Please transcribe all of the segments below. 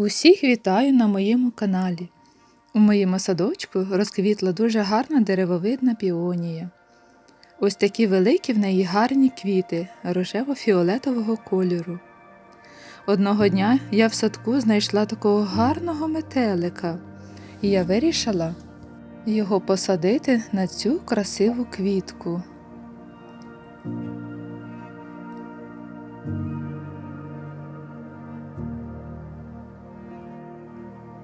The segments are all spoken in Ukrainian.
Усіх вітаю на моєму каналі. У моєму садочку розквітла дуже гарна деревовидна піонія. Ось такі великі в неї гарні квіти рожево-фіолетового кольору. Одного дня я в садку знайшла такого гарного метелика, і я вирішила його посадити на цю красиву квітку.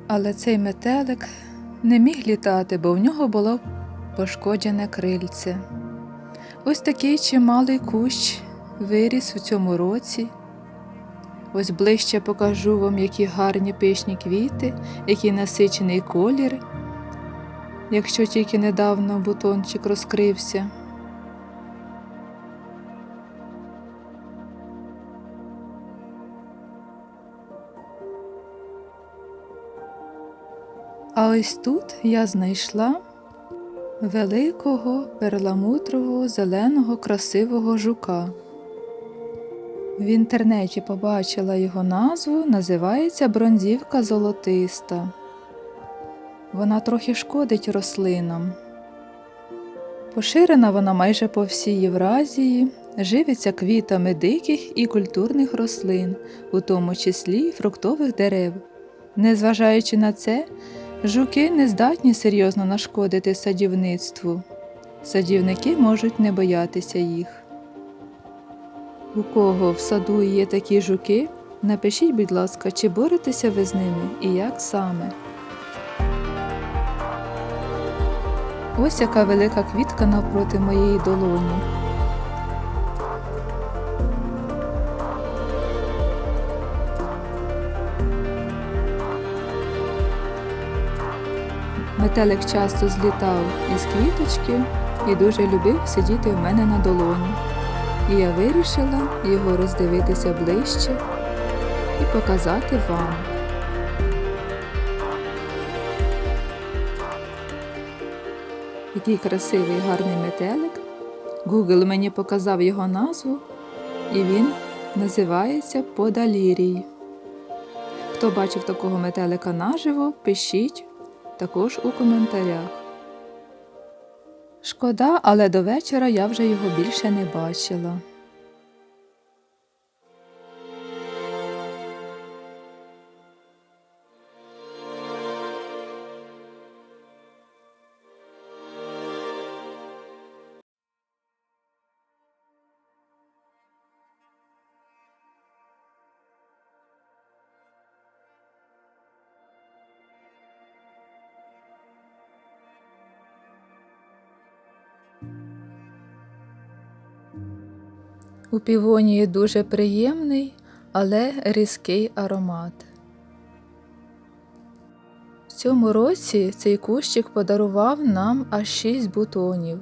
Але цей метелик не міг літати, бо в нього було пошкоджене крильце. Ось такий чималий кущ виріс у цьому році. Ось ближче покажу вам, які гарні пишні квіти, який насичений колір, якщо тільки недавно бутончик розкрився. А ось тут я знайшла великого перламутрового зеленого красивого жука. В інтернеті побачила його назву, називається бронзівка золотиста. Вона трохи шкодить рослинам. Поширена вона майже по всій Євразії, живиться квітами диких і культурних рослин, у тому числі фруктових дерев. Незважаючи на це, Жуки не здатні серйозно нашкодити садівництву. Садівники можуть не боятися їх. У кого в саду є такі жуки, напишіть, будь ласка, чи боретеся ви з ними і як саме. Ось яка велика квітка навпроти моєї долоні. Метелик часто злітав із квіточки і дуже любив сидіти в мене на долоні. І я вирішила його роздивитися ближче і показати вам. Який красивий гарний метелик. Google мені показав його назву, і він називається Подалірій. Хто бачив такого метелика наживо, пишіть також у коментарях. Шкода, але до вечора я вже його більше не бачила. У півонії дуже приємний, але різкий аромат. В цьому році цей кущик подарував нам аж 6 бутонів.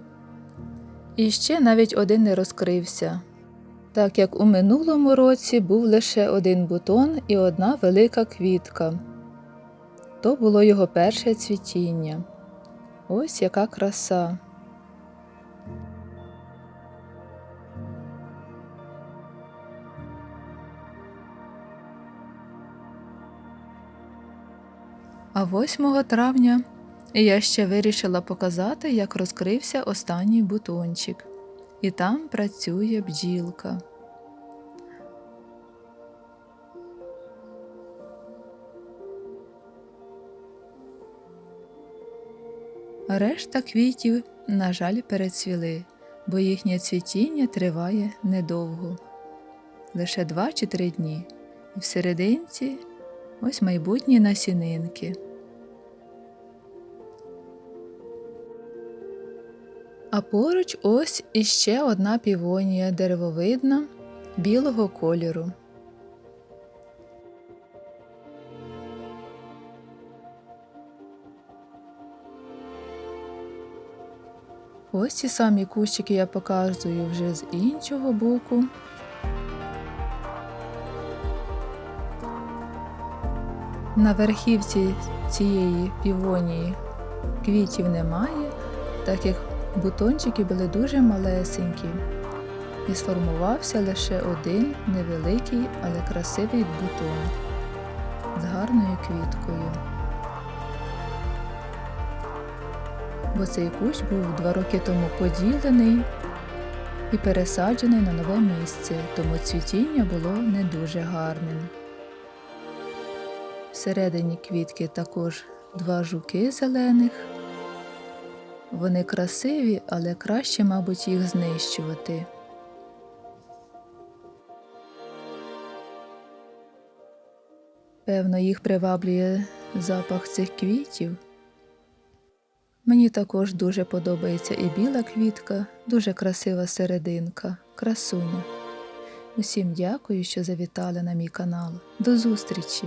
І ще навіть один не розкрився, так як у минулому році був лише один бутон і одна велика квітка. То було його перше цвітіння. Ось яка краса. А 8 травня я ще вирішила показати, як розкрився останній бутончик. І там працює бджілка. Решта квітів, на жаль, перецвіли, бо їхнє цвітіння триває недовго лише два чи три дні. І в серединці ось майбутні насінинки. А поруч ось іще одна півонія деревовидна білого кольору. Ось ці самі кущики я показую вже з іншого боку. На верхівці цієї півонії квітів немає, так як Бутончики були дуже малесенькі, і сформувався лише один невеликий, але красивий бутон з гарною квіткою. Бо цей кущ був два роки тому поділений і пересаджений на нове місце, тому цвітіння було не дуже гарним. Всередині квітки також два жуки зелених. Вони красиві, але краще, мабуть, їх знищувати. Певно, їх приваблює запах цих квітів. Мені також дуже подобається і біла квітка, дуже красива серединка, красуня. Усім дякую, що завітали на мій канал. До зустрічі!